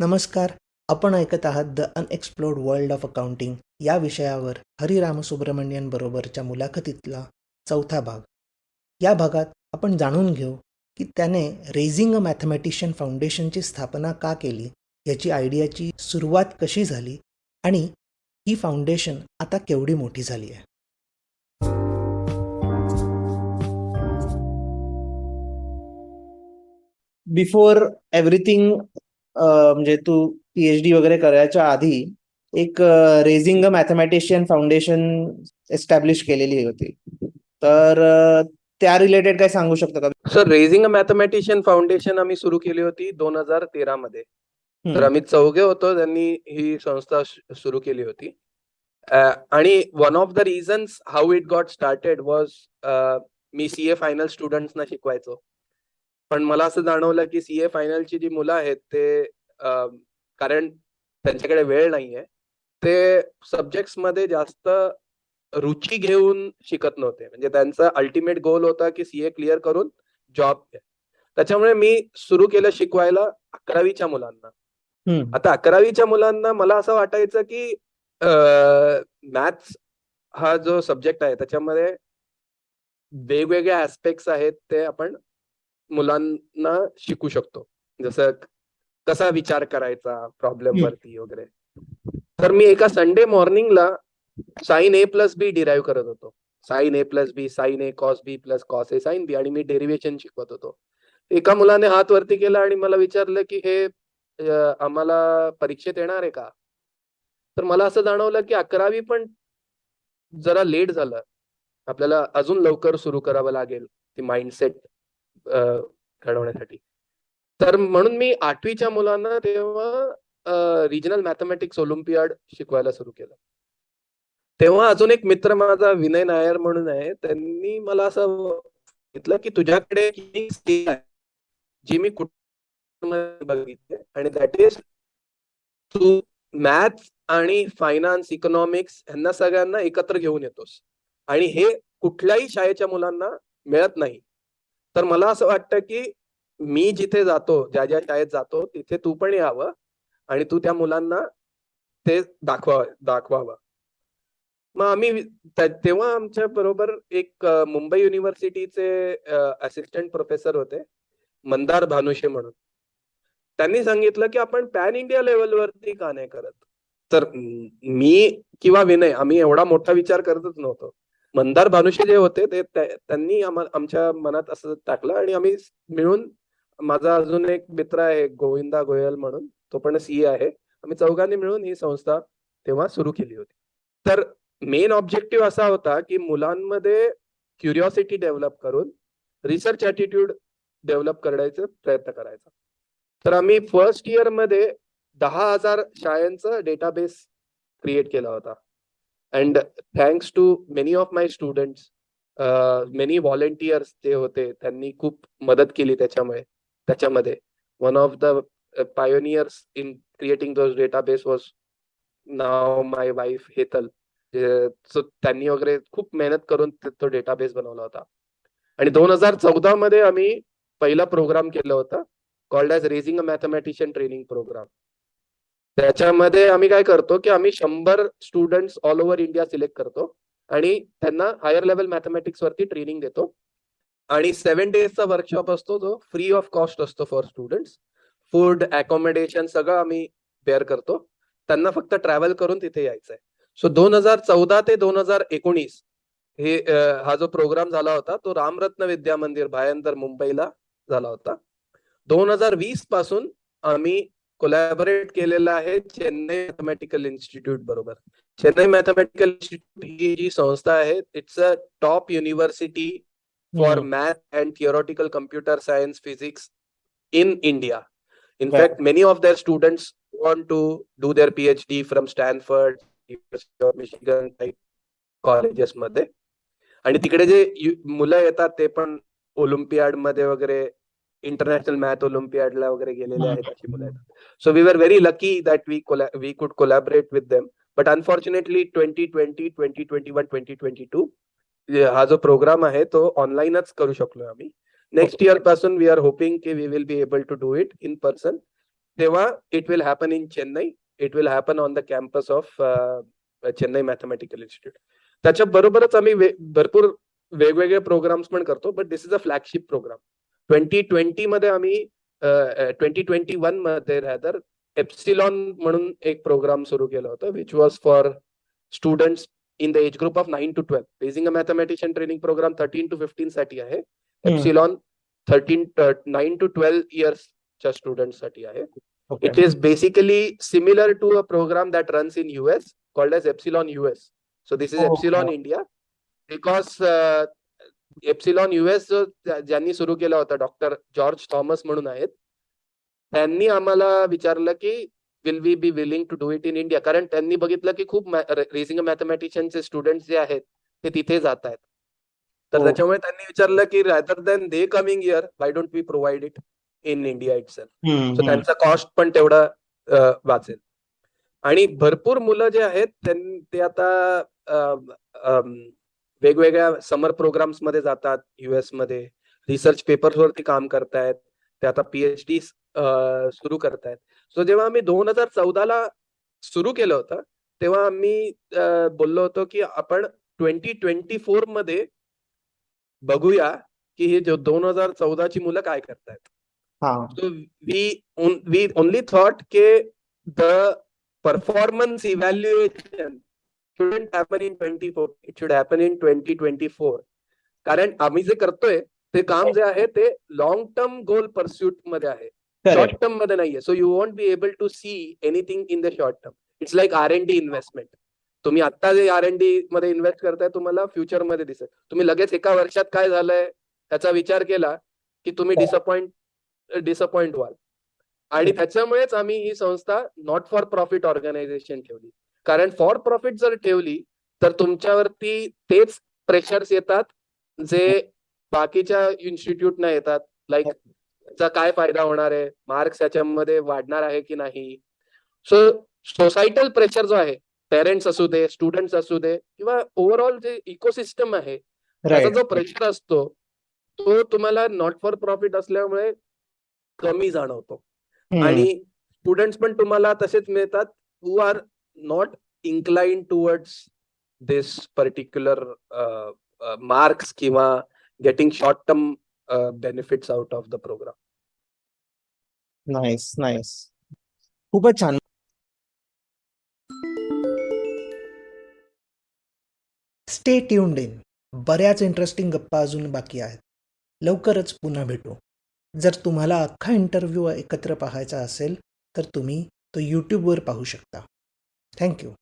नमस्कार. आपण ऐकत आहात the unexplored world of accounting. या विषयावर हरिराम सुब्रमण्यन बरोबरच्या मुलाखतीतला चौथा भाग. या भागात आपण जाणून घेऊ की त्याने रेझिंग अ मॅथमॅटिशियन फाउंडेशनची स्थापना का केली याची आयडियाची सुरुवात कशी झाली आणि ही फाउंडेशन आता केवढी मोठी झाली आहे. बिफोर एव्हरीथिंग म्हणजे तू पीएच डी वगैरे करायच्या आधी एक raising a mathematician foundation establish केलेली होती. तर त्या रिलेटेड काय सांगू शकतो का? Sir raising a mathematician foundation आम्ही सुरू केली होती दोन हजार तेरा मध्ये. तर आम्ही चौघे होतो त्यांनी ही संस्था सुरू केली होती. आणि one of the reasons how it got started was me CA final स्टुडंट्सना शिकवायचो. पण मला असं जाणवलं की सीए फायनलची जी मुलं आहेत ते कारण त्यांच्याकडे वेळ नाहीये ते सब्जेक्ट्समध्ये जास्त रुची घेऊन शिकत नव्हते. म्हणजे त्यांचा अल्टिमेट गोल होता की सीए क्लिअर करून जॉब त्याच्यामुळे मी सुरू केलं शिकवायला अकरावीच्या मुलांना. आता अकरावीच्या मुलांना मला असं वाटायचं की मॅथ्स हा जो सब्जेक्ट आहे त्याच्यामध्ये वेगवेगळे ऍस्पेक्ट्स आहेत ते आपण मुलांना शिकू शकतो. जसं कसा विचार करायचा प्रॉब्लेम. वरती वगैरे. तर मी एका संडे मॉर्निंगला sine A plus B derive करत होतो. Sine A plus B sine A cos B plus cos A sine B आणि मी डेरिव्हेशन शिकवत होतो. एका मुलाने हात वरती केला आणि मला विचारलं की हे आम्हाला परीक्षेत येणार आहे का? तर मला असं जाणवलं की अकरावी पण जरा लेट झालं. आपल्याला अजून लवकर सुरू करावं लागेल ती माइंडसेट घडवण्यासाठी. तर म्हणून मी आठवीच्या मुलांना तेव्हा रिजनल मॅथमॅटिक्स ऑलिम्पियाड शिकवायला सुरू केलं. तेव्हा अजून एक मित्र माझा विनय नायर म्हणून आहे त्यांनी मला असं सांगितलं की तुझ्याकडे जी मी कुठे बघितले आणि दॅट इज तू मॅथ्स आणि फायनान्स इकॉनॉमिक्स यांना सगळ्यांना एकत्र घेऊन येतोस. आणि हे कुठल्याही शाळेच्या मुलांना मिळत नाही. तर मला असं वाटतं की मी जिथे जातो ज्या ज्या शाळेत जातो तिथे तू पण यावं आणि तू त्या मुलांना ते दाखवा दाखवावं. मग आम्ही तेव्हा आमच्या बरोबर एक मुंबई युनिव्हर्सिटीचे असिस्टंट प्रोफेसर होते मंदार भानुशे म्हणून. त्यांनी सांगितलं की आपण पॅन इंडिया लेवलवरती का नाही करत? तर मी किंवा विनय आम्ही एवढा मोठा विचार करतच नव्हतो. मंदार भानुशी जे होते ते त्यांनी आमच्या मनात असं टाकलं आणि आम्ही मिळून माझा अजून एक मित्र आहे गोविंदा गोयल म्हणून तो पण सीए आहे. आम्ही चौघांनी मिळून ही संस्था तेव्हा सुरू केली होती. तर मेन ऑब्जेक्टिव्ह असा होता की मुलांमध्ये क्युरिओसिटी डेव्हलप करून रिसर्च ॲटिट्यूड डेव्हलप करण्याचा प्रयत्न करायचा. तर आम्ही फर्स्ट इयरमध्ये दहा हजार शाळांचा डेटाबेस क्रिएट केला होता. And thanks to many of my students many volunteers जे होते त्यांनी खूप मदत केली त्याच्यामुळे त्याच्यामध्ये. One of the pioneers in creating those databases was now my wife Hetal so त्यांनी वगैरे खूप मेहनत करून तो डेटाबेस बनवला होता. आणि दोन हजार चौदा मध्ये आम्ही पहिला प्रोग्राम केला होता called as raising a mathematician training programme त्याच्यामध्ये आम्ही काय करतो की आम्ही शंभर students all over India select करतो आणि त्यांना हायर लेवल मॅथमॅटिक्स वरती ट्रेनिंग देतो. आणि सेव्हन डेजचा वर्कशॉप असतो जो फ्री ऑफ कॉस्ट असतो फॉर स्टुडंट्स फूड अकॉमोडेशन सगळं आम्ही बेअर करतो. त्यांना फक्त ट्रॅव्हल करून तिथे यायचं आहे सो दोन हजार चौदा ते दोन हजार एकोणीस हे हा जो प्रोग्राम झाला होता तो रामरत्न विद्या मंदिर भायंतर मुंबईला झाला होता. दोन हजार वीसपासून आम्ही कोलॅबरेट केलेला आहे चेन्नई मॅथमॅटिकल इन्स्टिट्यूट बरोबर चेन्नई मॅथमॅटिकल इन्स्टिट्यूट ही जी संस्था आहे it's a top university for hmm. math and theoretical computer science physics in India. In Right. fact, many of their students want to do their PhD from Stanford, University of Michigan type colleges मध्ये आणि तिकडे जे मुलं येतात ते पण ओलिम्पियाडमध्ये वगैरे international math ओलिम्पियाडला वगैरे गेलेले आहेत अशी मुलं येतात so we were very lucky that we we could collaborate with them but unfortunately twenty twenty twenty twenty one twenty twenty two हा जो प्रोग्राम आहे तो ऑनलाईनच करू शकलो आम्ही. नेक्स्ट इयरपासून वी आर होपिंग की we will be able to do it in person तेव्हा it will happen in Chennai it will happen on the campus of Chennai mathematical institute त्याच्या बरोबरच आम्ही भरपूर वेगवेगळे प्रोग्राम्स पण करतो but this is a flagship program twenty twenty मध्ये आम्ही ट्वेंटी ट्वेंटी वनमध्ये रादर एप्सिलॉन म्हणून एक प्रोग्राम सुरू केलं होतं which was for students in the age group of nine to twelve basing a mathematician training program thirteen to fifteen साठी आहे. Epsilon thirteen nine to twelve इयर्सच्या स्टुडंटसाठी आहे. Okay It is basically similar to a program that runs in US called as Epsilon US. So this is Oh, Epsilon Epsilon US जो ज्या- ज्यांनी सुरू केला होता डॉक्टर जॉर्ज थॉमस म्हणून आहेत त्यांनी आम्हाला विचारलं की will we be willing to do it in India कारण त्यांनी बघितलं की खूप रेसिंग मॅथमॅटिशियनचे स्टुडंट जे आहेत ते तिथे जात आहेत. तर हो. त्याच्यामुळे त्यांनी विचारलं की rather than they coming year why don't we provide it in India it so त्यांचा कॉस्ट पण तेवढा वाचेल. आणि भरपूर मुलं जे आहेत ते आता वेगवेगळ्या समर प्रोग्राम्समध्ये जातात युएसमध्ये. रिसर्च पेपर्स वरती काम करतायत. ते आता पीएचडी सुरू करतायत. सो जेव्हा आम्ही दोन हजार चौदाला सुरू केलं होतं तेव्हा आम्ही बोललो होतो की आपण ट्वेंटी ट्वेंटी फोरमध्ये बघूया की हे जो दोन हजार चौदाची मुलं काय करतायत. हा. On, we only thought K the performance evaluation shouldn't happen in 24. It should happen in 2024. कारण आम्ही जे करतोय ते काम जे आहे ते लॉंग टर्म गोल परस्यूटमध्ये आहे. शॉर्ट टर्ममध्ये नाहीये. So you want be able to see anything in the short term it's like R N D investment तुम्ही आता जे आर एन डी मध्ये इन्व्हेस्ट करताय तुम्हाला फ्युचरमध्ये दिसेल. तुम्ही लगेच एका वर्षात काय झालंय त्याचा विचार केला की तुम्ही. डिसअपॉइंट डिसअपॉइंट व्हाल. आणि त्याच्यामुळेच आम्ही ही संस्था नॉट फॉर प्रॉफिट ऑर्गनायझेशन ठेवली. कारण फॉर प्रॉफिट जर ठेवली तर तुमच्यावरती तेच प्रेशर्स येतात जे बाकीच्या इन्स्टिट्यूटना येतात. लाईक त्याचा काय फायदा होणार आहे? मार्क्स याच्यामध्ये वाढणार आहे की नाही? सो सोसायटल प्रेशर जो आहे पेरेंट्स असू दे स्टुडंट्स असू दे किंवा ओव्हरऑल जे इकोसिस्टम आहे त्याचा जो प्रेशर असतो तो तुम्हाला नॉट फॉर प्रॉफिट असल्यामुळे कमी जाणवतो. आणि स्टुडंट्स पण तुम्हाला तसेच मिळतात. Who are not incline towards this particular marks किंवा getting short term benefits out of the program nice nice खूपच छान. स्टे ट्यून्ड इन बऱ्याच इंटरेस्टिंग गप्पा अजून बाकी आहेत. लवकरच पुन्हा भेटू. जर तुम्हाला अख्खा इंटरव्ह्यू एकत्र पाहायचा असेल तर तुम्ही तो यूट्यूबवर पाहू शकता. Thank you.